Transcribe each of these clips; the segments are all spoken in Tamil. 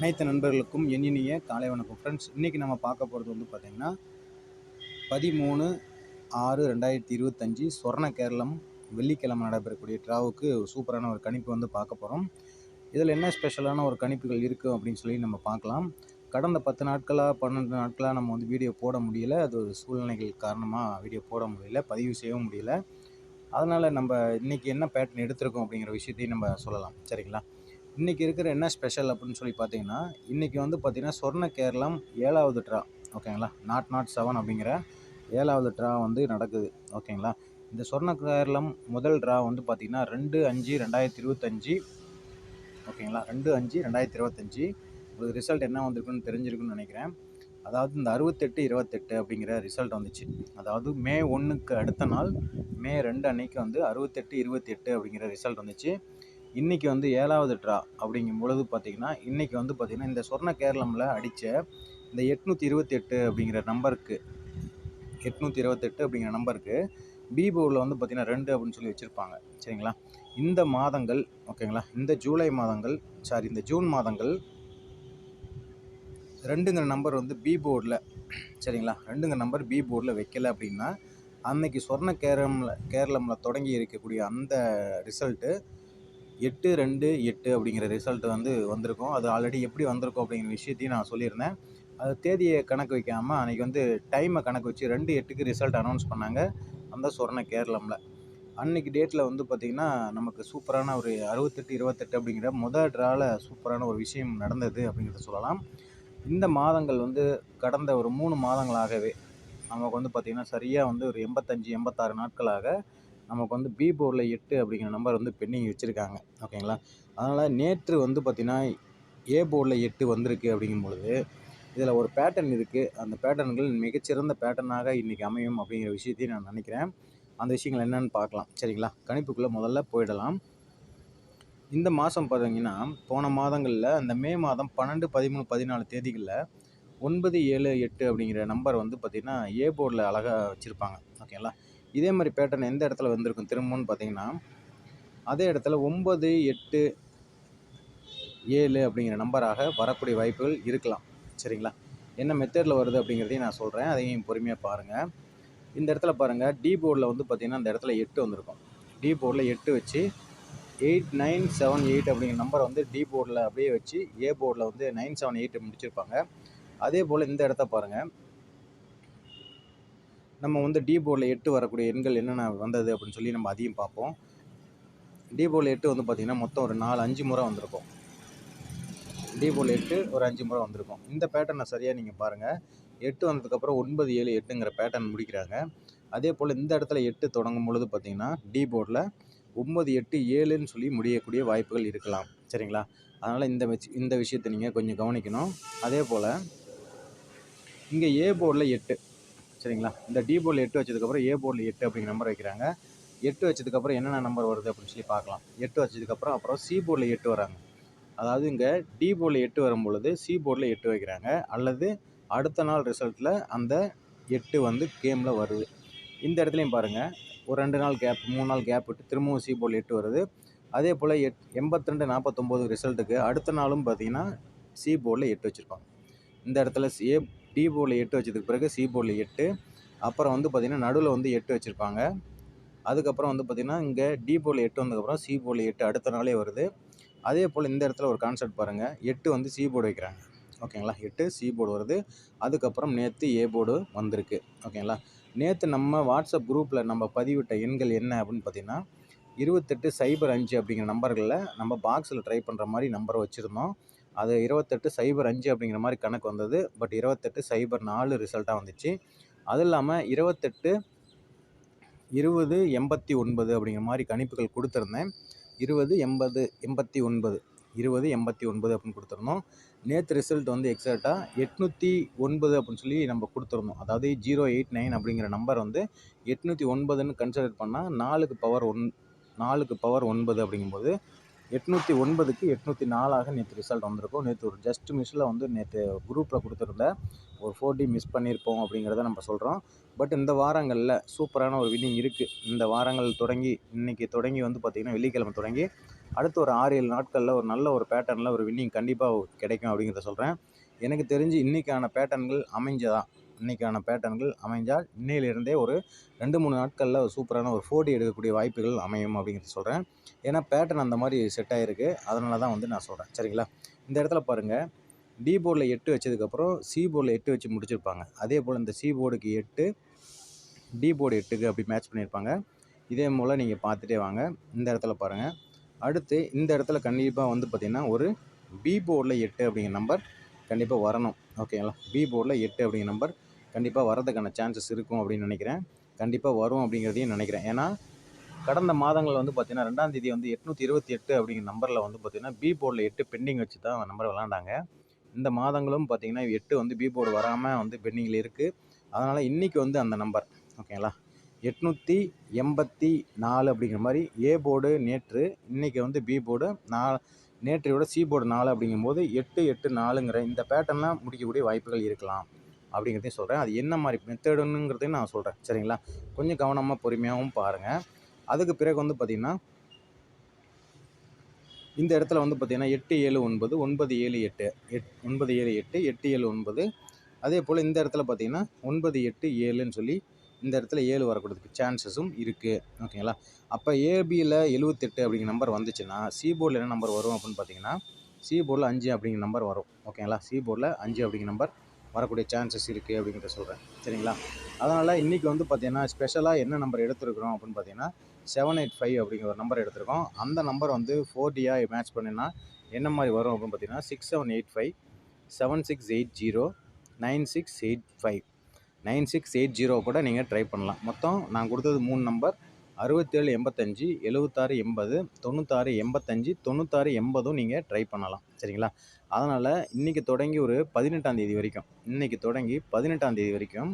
அனைத்து நண்பர்களுக்கும் எண்ணினிய காலை வணக்கம். ஃப்ரெண்ட்ஸ் இன்றைக்கி நம்ம பார்க்க போகிறது வந்து பார்த்திங்கன்னா பதிமூணு ஆறு ரெண்டாயிரத்தி இருபத்தஞ்சி சொர்ண கேரளம் வெள்ளிக்கிழமை நடைபெறக்கூடிய ட்ராவுக்கு சூப்பரான ஒரு கணிப்பு வந்து பார்க்க போகிறோம் இதில் என்ன ஸ்பெஷலான ஒரு கணிப்புகள் இருக்குது அப்படின்னு சொல்லி நம்ம பார்க்கலாம். கடந்த பத்து நாட்களாக பன்னெண்டு நாட்களாக நம்ம வந்து வீடியோ போட முடியல. அது ஒரு சூழ்நிலைகள் காரணமாக வீடியோ போட முடியல பதிவு செய்யவும் முடியல. அதனால் நம்ம இன்றைக்கி என்ன பேட்டர்ன் எடுத்திருக்கோம் அப்படிங்கிற விஷயத்தையும் நம்ம சொல்லலாம். சரிங்களா? இன்றைக்கி இருக்கிற என்ன ஸ்பெஷல் அப்படின்னு சொல்லி பார்த்தீங்கன்னா இன்றைக்கி வந்து பார்த்திங்கன்னா சொர்ண கேரளம் ஏழாவது ட்ரா ஓகேங்களா? நாட் நாட் செவன் அப்படிங்கிற ஏழாவது ட்ரா வந்து நடக்குது ஓகேங்களா? இந்த சொர்ண கேரளம் முதல் ட்ரா வந்து பார்த்திங்கன்னா ரெண்டு அஞ்சு ரெண்டாயிரத்தி இருபத்தஞ்சி ஓகேங்களா? ரெண்டு அஞ்சு ரெண்டாயிரத்தி இருபத்தஞ்சி. உங்களுக்கு ரிசல்ட் என்ன வந்திருக்குன்னு தெரிஞ்சிருக்குன்னு நினைக்கிறேன். அதாவது இந்த அறுபத்தெட்டு இருபத்தெட்டு அப்படிங்கிற ரிசல்ட் வந்துச்சு. அதாவது மே ஒன்றுக்கு அடுத்த நாள் மே ரெண்டு அன்னைக்கு வந்து அறுபத்தெட்டு இருபத்தெட்டு அப்படிங்கிற ரிசல்ட் வந்துச்சு. இன்றைக்கி வந்து ஏழாவது ட்ரா அப்படிங்கும் பொழுது பார்த்திங்கன்னா இன்றைக்கி வந்து பார்த்திங்கன்னா இந்த சொர்ண கேரளமில் அடித்த இந்த எட்நூற்றி இருபத்தி எட்டு அப்படிங்கிற நம்பருக்கு எட்நூற்றி இருபத்தெட்டு அப்படிங்கிற நம்பருக்கு பி பவுலில் வந்து பார்த்திங்கன்னா ரெண்டு அப்படின்னு சொல்லி வச்சுருப்பாங்க. சரிங்களா? இந்த மாதங்கள் ஓகேங்களா? இந்த ஜூலை மாதங்கள் சாரி இந்த ஜூன் மாதங்கள் ரெண்டுங்கிற நம்பர் வந்து பி போர்டில் சரிங்களா? ரெண்டுங்கிற நம்பர் பி போர்டில் வைக்கல அப்படின்னா அன்னைக்கு சொர்ண கேரளமில் கேரளமில் தொடங்கி இருக்கக்கூடிய அந்த ரிசல்ட்டு எட்டு ரெண்டு எட்டு அப்படிங்கிற ரிசல்ட் வந்து வந்திருக்கும். அது ஆல்ரெடி எப்படி வந்திருக்கும் அப்படிங்கிற விஷயத்தையும் நான் சொல்லியிருந்தேன். அது தேதியை கணக்கு வைக்காமல் அன்றைக்கி வந்து டைமை கணக்கு வச்சு ரெண்டு எட்டுக்கு ரிசல்ட் அனௌன்ஸ் பண்ணாங்க. அந்த சொர்ண கேரளமில். அன்றைக்கி டேட்டில் வந்து பார்த்திங்கன்னா நமக்கு சூப்பரான ஒரு அறுபத்தெட்டு இருபத்தெட்டு அப்படிங்கிற முதல் ட்ராவில் சூப்பரான ஒரு விஷயம் நடந்தது அப்படிங்கிறத சொல்லலாம். இந்த மாதங்கள் வந்து கடந்த ஒரு மூணு மாதங்களாகவே நமக்கு வந்து பார்த்திங்கன்னா சரியாக வந்து ஒரு எண்பத்தஞ்சு எண்பத்தாறு நாட்களாக நமக்கு வந்து பி போரில் எட்டு அப்படிங்கிற நம்பர் வந்து பெண்டிங் வச்சுருக்காங்க. ஓகேங்களா? அதனால் நேற்று வந்து பார்த்திங்கன்னா ஏ போர்டில் எட்டு வந்திருக்கு அப்படிங்கும் பொழுது இதில் ஒரு பேட்டர்ன் இருக்குது அந்த பேட்டர்ன்கள் மிகச்சிறந்த பேட்டர்னாக இன்றைக்கி அமையும் அப்படிங்கிற விஷயத்தையும் நான் நினைக்கிறேன். அந்த விஷயங்கள் என்னென்னு பார்க்கலாம். சரிங்களா? கணிப்புக்குள்ளே முதல்ல போயிடலாம். இந்த மாதம் பார்த்தீங்கன்னா போன மாதங்களில் அந்த மே மாதம் பன்னெண்டு பதிமூணு பதினாலு தேதிகளில் ஒன்பது ஏழு எட்டு அப்படிங்கிற நம்பர் வந்து பார்த்திங்கன்னா ஏ போர்டில் அழகாக வச்சுருப்பாங்க. ஓகேங்களா? இதே மாதிரி பேட்டர்ன் எந்த இடத்துல வந்திருக்கும் திரும்பவும் பார்த்தீங்கன்னா அதே இடத்துல ஒம்பது எட்டு ஏழு அப்படிங்கிற நம்பராக வரக்கூடிய வாய்ப்புகள் இருக்கலாம். சரிங்களா? என்ன மெத்தடில் வருது அப்படிங்கிறதையும் நான் சொல்கிறேன் அதையும் பொறுமையாக பாருங்கள் இந்த இடத்துல பாருங்கள் டி போர்டில் வந்து பார்த்திங்கன்னா அந்த இடத்துல எட்டு வந்திருக்கும். டி போர்டில் எட்டு வச்சு எயிட் நைன் செவன் எயிட் அப்படிங்கிற நம்பரை வந்து டி போர்டில் அப்படியே வச்சு ஏ போர்டில் வந்து நைன் செவன் எயிட் முடிச்சிருப்பாங்க. அதே போல் இந்த இடத்த பாருங்கள் நம்ம வந்து டி போர்டில் எட்டு வரக்கூடிய எண்கள் என்னென்ன வந்தது அப்படின்னு சொல்லி நம்ம அதையும் பார்ப்போம். டி போர்டில் எட்டு வந்து பார்த்திங்கன்னா மொத்தம் ஒரு நாலு அஞ்சு முறை வந்திருக்கும். டி போர்டில் எட்டு ஒரு அஞ்சு முறை வந்திருக்கும். இந்த பேட்டர்னை சரியாக நீங்கள் பாருங்கள் எட்டு வந்ததுக்கப்புறம் ஒன்பது ஏழு எட்டுங்கிற பேட்டர்ன் முடிக்கிறாங்க. அதே போல் இந்த இடத்துல எட்டு தொடங்கும் பொழுது பார்த்திங்கன்னா டி போர்டில் ஒம்பது எட்டு ஏழுன்னு சொல்லி முடியக்கூடிய வாய்ப்புகள் இருக்கலாம். சரிங்களா? அதனால் இந்த இந்த விஷயத்தை நீங்கள் கொஞ்சம் கவனிக்கணும். அதே போல் இங்கே ஏ போர்டில் எட்டு. சரிங்களா? இந்த டி போர்டில் எட்டு வச்சதுக்கப்புறம் ஏ போர்டில் எட்டு அப்படிங்கிற நம்பர் வைக்கிறாங்க. எட்டு வச்சதுக்கப்புறம் என்னென்ன நம்பர் வருது அப்படின்னு சொல்லி பார்க்கலாம். எட்டு வச்சதுக்கப்புறம் அப்புறம் சி போர்டில் எட்டு வராங்க. அதாவது இங்கே டி போர்டில் எட்டு வரும் பொழுது சி போர்டில் எட்டு வைக்கிறாங்க. அல்லது அடுத்த நாள் ரிசல்ட்டில் அந்த எட்டு வந்து கேமில் வருது. இந்த இடத்துலையும் பாருங்கள் ஒரு ரெண்டு நாள் கேப் மூணு நாள் கேப் விட்டு திரும்பவும் சி போர்டில் எட்டு வருது. அதே போல் எட் எண்பத்திரெண்டு நாற்பத்தொம்போது ரிசல்ட்டுக்கு அடுத்த நாளும் பார்த்தீங்கன்னா சி போர்டில் எட்டு வச்சுருப்பாங்க. இந்த இடத்துல ஏ டி போர்டில் எட்டு வச்சதுக்கு பிறகு சி போர்டில் எட்டு அப்புறம் வந்து பார்த்திங்கன்னா நடுவில் வந்து எட்டு வச்சுருப்பாங்க. அதுக்கப்புறம் வந்து பார்த்திங்கன்னா இங்கே டி போர்டில் எட்டு வந்ததுக்கப்புறம் சி போர்டில் எட்டு அடுத்த நாளே வருது. அதே போல் இந்த இடத்துல ஒரு கான்செப்ட் பாருங்கள் எட்டு வந்து சி போர்டு வைக்கிறாங்க. ஓகேங்களா? எட்டு சி போர்டு வருது. அதுக்கப்புறம் நேற்று ஏ போர்டு வந்திருக்கு. ஓகேங்களா? நேற்று நம்ம வாட்ஸ்அப் குரூப்பில் நம்ம பதிவிட்ட எண்கள் என்ன அப்படின்னு பார்த்திங்கன்னா இருபத்தெட்டு சைபர் அஞ்சு அப்படிங்கிற நம்பர்களில் நம்ம பாக்ஸில் ட்ரை பண்ணுற மாதிரி நம்பரை வச்சுருந்தோம். அது இருபத்தெட்டு சைபர் அஞ்சு அப்படிங்கிற மாதிரி கணக்கு வந்தது. பட் இருபத்தெட்டு சைபர் நாலு ரிசல்ட்டாக வந்துச்சு. அதுவும் இல்லாமல் இருபத்தெட்டு இருபது எண்பத்தி ஒன்பது அப்படிங்கிற மாதிரி கணிப்புகள் கொடுத்துருந்தேன். இருபது எண்பது எண்பத்தி ஒன்பது இருபது எண்பத்தி ஒன்பது அப்படின்னு கொடுத்துருந்தோம். நேற்று ரிசல்ட் வந்து எக்ஸாக்டாக எட்நூற்றி ஒன்பது அப்படின்னு சொல்லி நம்ம கொடுத்துருந்தோம். அதாவது ஜீரோ எயிட் நைன் அப்படிங்கிற நம்பர் வந்து எட்நூற்றி ஒன்பதுன்னு கன்சிடர் பண்ணால் நாலுக்கு பவர் ஒன் நாலுக்கு பவர் ஒன்பது அப்படிங்கும்போது எட்நூற்றி ஒன்பதுக்கு எட்நூற்றி நாலாக நேற்று ரிசல்ட் வந்திருக்கும். நேற்று ஒரு ஜஸ்ட் மிஸ்ஸில் வந்து நேற்று குரூப்பில் கொடுத்துருந்த ஒரு ஃபோர்டி மிஸ் பண்ணியிருப்போம் அப்படிங்கிறத நம்ம சொல்கிறோம் பட் இந்த வாரங்களில் சூப்பரான ஒரு வின்னிங் இருக்குது இந்த வாரங்கள் தொடங்கி இன்றைக்கி தொடங்கி வந்து பார்த்திங்கன்னா வெள்ளிக்கிழமை தொடங்கி அடுத்து ஒரு ஆறு ஏழு நாட்களில் ஒரு நல்ல ஒரு பேட்டர்னில் ஒரு வின்னிங் கண்டிப்பாக கிடைக்கும் அப்படிங்கிறத சொல்கிறேன் எனக்கு தெரிஞ்சு இன்றைக்கான பேட்டர்ன்கள் அமைஞ்சதா? இன்றைக்கான பேட்டர்ன்கள் அமைஞ்சால் இன்னையிலிருந்தே ஒரு ரெண்டு மூணு நாட்களில் ஒரு சூப்பரான ஒரு ஃபோட்டோ எடுக்கக்கூடிய வாய்ப்புகள் அமையும் அப்படிங்கிறத சொல்கிறேன் ஏன்னா பேட்டர்ன் அந்த மாதிரி செட் ஆகிருக்கு அதனால தான் வந்து நான் சொல்கிறேன் சரிங்களா? இந்த இடத்துல பாருங்கள் டி போர்டில் எட்டு வச்சதுக்கப்புறம் சி போர்டில் எட்டு வச்சு முடிச்சிருப்பாங்க. அதே போல் இந்த சி போர்டுக்கு எட்டு டி போர்டு எட்டுக்கு அப்படி மேட்ச் பண்ணியிருப்பாங்க இதே போல் நீங்கள் பார்த்துட்டே வாங்க. இந்த இடத்துல பாருங்கள் அடுத்து இந்த இடத்துல கண்டிப்பாக வந்து பார்த்திங்கன்னா ஒரு பி போர்டில் எட்டு அப்படிங்கிற நம்பர் கண்டிப்பாக வரணும். ஓகேங்களா பி போர்டில் எட்டு அப்படிங்கிற நம்பர் கண்டிப்பாக வரதுக்கான சான்சஸ் இருக்கும் அப்படின்னு நினைக்கிறேன். கண்டிப்பாக வரும் அப்படிங்கிறதையும் நினைக்கிறேன். ஏன்னா கடந்த மாதங்கள் வந்து பார்த்திங்கன்னா ரெண்டாம் தேதி வந்து எட்நூற்றி இருபத்தி எட்டு அப்படிங்கிற நம்பரில் வந்து பார்த்திங்கன்னா பி போர்டில் எட்டு பெண்டிங் வச்சு தான் நம்பர் விளாண்டாங்க இந்த மாதங்களும் பார்த்திங்கன்னா எட்டு வந்து பி போர்டு வராமல் வந்து பெண்டிங்கில் இருக்குது அதனால் இன்றைக்கி வந்து அந்த நம்பர் ஓகேங்களா எட்நூற்றி எண்பத்தி நாலு அப்படிங்கிற மாதிரி ஏ போர்டு நேற்று இன்றைக்கி வந்து பி போர்டு நா நேற்றையோட சி போர்டு நாலு அப்படிங்கும்போது எட்டு எட்டு நாலுங்கிற இந்த பேட்டர்னில் முடிக்கக்கூடிய வாய்ப்புகள் இருக்கலாம். அப்படிங்கிறதையும் சொல்கிறேன் அது என்ன மாதிரி மெத்தடுங்கிறதையும் நான் சொல்கிறேன் சரிங்களா? கொஞ்சம் கவனமாக பொறுமையாகவும் பாருங்கள் அதுக்கு பிறகு வந்து பார்த்திங்கன்னா இந்த இடத்துல வந்து பார்த்திங்கன்னா எட்டு ஏழு ஒன்பது ஒன்பது ஏழு எட்டு எட் ஒன்பது ஏழு எட்டு எட்டு ஏழு ஒன்பது. அதே போல் இந்த இடத்துல பார்த்திங்கன்னா ஒன்பது எட்டு ஏழுன்னு சொல்லி இந்த இடத்துல ஏழு வரக்கூடியதுக்கு சான்சஸும் இருக்குது ஓகேங்களா? அப்போ ஏபியில் எழுவத்தெட்டு அப்படிங்கிற நம்பர் வந்துச்சுன்னா சி போர்டில் என்ன நம்பர் வரும் அப்படின்னு பார்த்தீங்கன்னா சி போர்டில் அஞ்சு அப்படிங்கிற நம்பர் வரும். ஓகேங்களா? சி போர்டில் அஞ்சு அப்படிங்கிற நம்பர் வரக்கூடிய சான்சஸ் இருக்குது அப்படிங்கிறத சொல்கிறேன் சரிங்களா? அதனால் இன்றைக்கி வந்து பார்த்திங்கன்னா ஸ்பெஷலாக என்ன நம்பர் எடுத்துருக்குறோம் அப்படின்னு பார்த்தீங்கன்னா செவன் எயிட் ஃபைவ் அப்படிங்கிற ஒரு நம்பர் எடுத்திருக்கோம். அந்த நம்பர் வந்து ஃபோர் டியாக மேட்ச் பண்ணினா என்ன மாதிரி வரும் அப்படின்னு பார்த்தீங்கன்னா six seven eight five seven six eight zero nine six eight five nine six eight zero கூட நீங்கள் ட்ரை பண்ணலாம். மொத்தம் நான் கொடுத்தது மூணு நம்பர் அறுபத்தேழு எண்பத்தஞ்சு எழுபத்தாறு எண்பது தொண்ணூத்தாறு எண்பத்தஞ்சு தொண்ணூத்தாறு எண்பதும் நீங்கள் ட்ரை பண்ணலாம். சரிங்களா? அதனால் இன்றைக்கி தொடங்கி ஒரு பதினெட்டாம் தேதி வரைக்கும் இன்றைக்கி தொடங்கி பதினெட்டாம் தேதி வரைக்கும்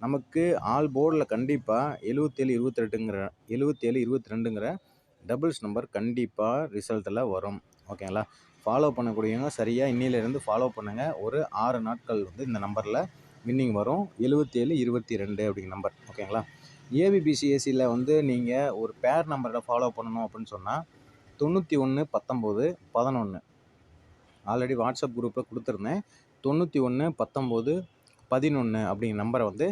நமக்கு ஆல் போர்டில் கண்டிப்பாக எழுபத்தேழு இருபத்தி ரெண்டுங்கிற எழுபத்தேழு இருபத்தி ரெண்டுங்கிற டபுள்ஸ் நம்பர் கண்டிப்பாக ரிசல்ட்டில் வரும் ஓகேங்களா ஃபாலோ பண்ணக்கூடியவங்க சரியாக இன்னிலேருந்து ஃபாலோ பண்ணுங்கள் ஒரு ஆறு நாட்கள் வந்து இந்த நம்பரில் வின்னிங் வரும். எழுபத்தேழு இருபத்தி ரெண்டு அப்படிங்கிற நம்பர் ஓகேங்களா ஏபிபிசிஎஸ்சியில் வந்து நீங்கள் ஒரு பேர் நம்பரில் ஃபாலோ பண்ணணும் அப்படின்னு சொன்னால் தொண்ணூற்றி ஒன்று பத்தொம்போது பதினொன்று ஆல்ரெடி வாட்ஸ்அப் குரூப்பில் கொடுத்துருந்தேன். தொண்ணூற்றி ஒன்று பத்தொம்போது பதினொன்று அப்படிங்கிற நம்பரை வந்து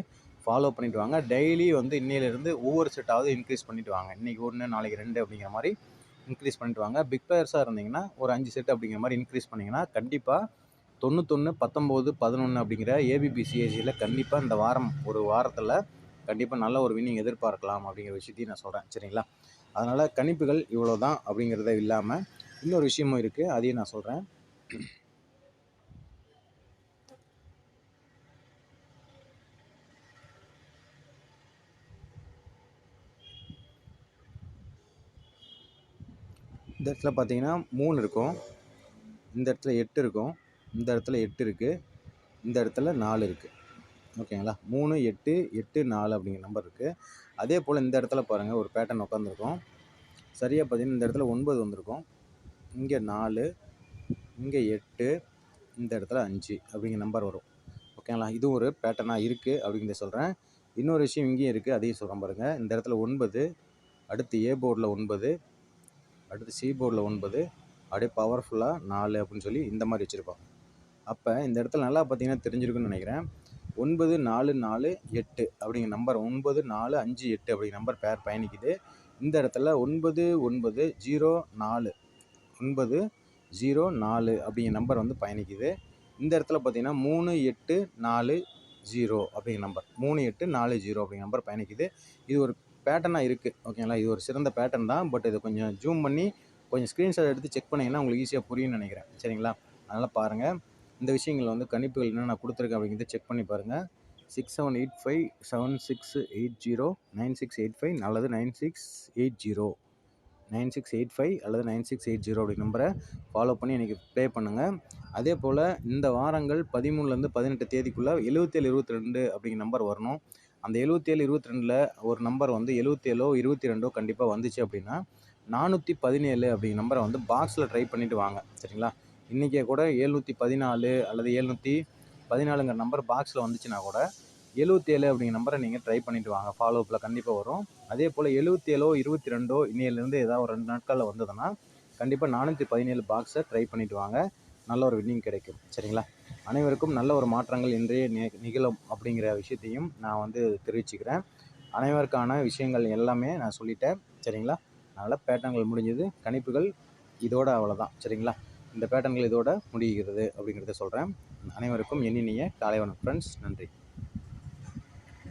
ஃபாலோ பண்ணிட்டு வாங்க. டெய்லி வந்து இன்னையிலேருந்து ஒவ்வொரு செட்டாவது இன்க்ரீஸ் பண்ணிட்டு வாங்க. இன்றைக்கி ஒன்று நாளைக்கு ரெண்டு அப்படிங்கிற மாதிரி இன்க்ரீஸ் பண்ணிட்டு வாங்க. பிக் பிளேயர்ஸாக இருந்தீங்கன்னா ஒரு அஞ்சு செட் அப்படிங்கிற மாதிரி இன்க்ரீஸ் பண்ணிங்கன்னா கண்டிப்பாக தொண்ணூத்தொன்று பத்தொம்போது பதினொன்று அப்படிங்கிற ஏபிபிசிஏசியில் கண்டிப்பாக இந்த வாரம் ஒரு வாரத்தில் கண்டிப்பாக நல்ல ஒரு வின்னிங் எதிர்பார்க்கலாம் அப்படிங்கிற விஷயத்தையும் நான் சொல்கிறேன் சரிங்களா? அதனால் கணிப்புகள் இவ்வளோ தான் அப்படிங்கிறத இல்லாமல் இன்னொரு விஷயமும் இருக்குது அதையும் நான் சொல்கிறேன் இந்த இடத்துல பார்த்தீங்கன்னா மூணு இருக்கும். இந்த இடத்துல எட்டு இருக்கும். இந்த இடத்துல எட்டு இருக்குது இந்த இடத்துல நாலு இருக்குது ஓகேங்களா? மூணு எட்டு எட்டு நாலு அப்படிங்கிற நம்பர் இருக்குது அதே போல் இந்த இடத்துல பாருங்கள் ஒரு பேட்டர்ன் உட்காந்துருக்கும் சரியாக பார்த்தீங்கன்னா இந்த இடத்துல ஒன்பது வந்திருக்கும். இங்கே நாலு இங்கே எட்டு இந்த இடத்துல அஞ்சு அப்படிங்கிற நம்பர் வரும். ஓகேங்களா இது ஒரு பேட்டர்னாக இருக்குது அப்படிங்கிறத சொல்கிறேன் இன்னொரு விஷயம் இங்கேயும் இருக்குது அதையும் சொல்கிறேன் பாருங்கள் இந்த இடத்துல ஒன்பது அடுத்து ஏ போர்டில் ஒன்பது அடுத்து சி போர்டில் ஒன்பது அப்படியே பவர்ஃபுல்லாக நாலு அப்படின்னு சொல்லி இந்த மாதிரி வச்சுருப்பாங்க. அப்போ இந்த இடத்துல நல்லா பார்த்தீங்கன்னா தெரிஞ்சிருக்குன்னு நினைக்கிறேன். ஒன்பது நாலு நாலு எட்டு அப்படிங்கிற நம்பர் ஒன்பது நாலு அஞ்சு எட்டு அப்படிங்கிற நம்பர் பேர் பயணிக்குது. இந்த இடத்துல ஒன்பது ஒன்பது ஜீரோ நாலு ஒன்பது ஜீரோ நாலு அப்படிங்கிற நம்பர் வந்து பயணிக்குது. இந்த இடத்துல பார்த்தீங்கன்னா மூணு எட்டு நாலு ஜீரோ அப்படிங்கிற நம்பர் மூணு எட்டு நாலு ஜீரோ அப்படிங்கிற நம்பர் பயணிக்குது. இது ஒரு பேட்டர்னாக இருக்குது ஓகேங்களா இது ஒரு சிறந்த பேட்டர்ன் தான். பட் இதை கொஞ்சம் ஜூம் பண்ணி கொஞ்சம் ஸ்க்ரீன்ஷாட் எடுத்து செக் பண்ணிங்கன்னா உங்களுக்கு ஈஸியாக புரியும்னு நினைக்கிறேன். சரிங்களா? அதனால் பாருங்கள் இந்த விஷயங்கள் வந்து கணிப்புகள் என்ன நான் கொடுத்துருக்கேன் அப்படிங்கிறத செக் பண்ணி பாருங்கள் six seven eight five seven six eight zero nine six eight five நல்லது nine six eight zero nine six eight five அல்லது நைன் சிக்ஸ் எயிட் ஜீரோ அப்படி நம்பரை ஃபாலோ பண்ணி எனக்கு ப்ளே பண்ணுங்கள் அதே போல் இந்த வாரங்கள் பதிமூணுலேருந்து பதினெட்டு தேதிக்குள்ளே எழுபத்தேழு இருபத்தி ரெண்டு அப்படிங்கிற நம்பர் வரணும். அந்த எழுபத்தேழு இருபத்தி ரெண்டில் ஒரு நம்பர் வந்து எழுபத்தேழோ இருபத்தி ரெண்டோ கண்டிப்பாக வந்துச்சு அப்படின்னா நானூற்றி பதினேழு அப்படிங்கிற நம்பரை வந்து பாக்ஸில் ட்ரை பண்ணிவிட்டு வாங்க. சரிங்களா? இன்றைக்கே கூட எழுநூற்றி பதினாலு அல்லது எழுநூற்றி பதினாலுங்கிற நம்பர் பாக்ஸில் வந்துச்சுன்னா கூட எழுபத்தேழு அப்படிங்கிற நம்பரை நீங்கள் ட்ரை பண்ணிவிட்டு வாங்க. ஃபாலோ அப்பில் கண்டிப்பாக வரும். அதே போல் எழுபத்தி ஏழோ இருபத்தி ரெண்டோ இன்னையிலேருந்து ஏதாவது ஒரு ரெண்டு நாட்களில் வந்ததுன்னா கண்டிப்பாக நானூற்றி பதினேழு பாக்ஸை ட்ரை பண்ணிவிட்டு வாங்க. நல்ல ஒரு வின்னிங் கிடைக்கும். சரிங்களா? அனைவருக்கும் நல்ல ஒரு மாற்றங்கள் இன்றைய நிகழும் அப்படிங்கிற விஷயத்தையும் நான் வந்து தெரிவிச்சுக்கிறேன். அனைவருக்கான விஷயங்கள் எல்லாமே நான் சொல்லிட்டேன். சரிங்களா? அதனால் பேட்டர்ன்கள் முடிஞ்சது. கணிப்புகள் இதோட அவ்வளோதான் சரிங்களா? இந்த பேட்டர்ன்கள் இதோட முடிகிறது அப்படிங்கிறத சொல்கிறேன் அனைவருக்கும் எண்ணினிய காலை வணக்கம் ஃப்ரெண்ட்ஸ் நன்றி.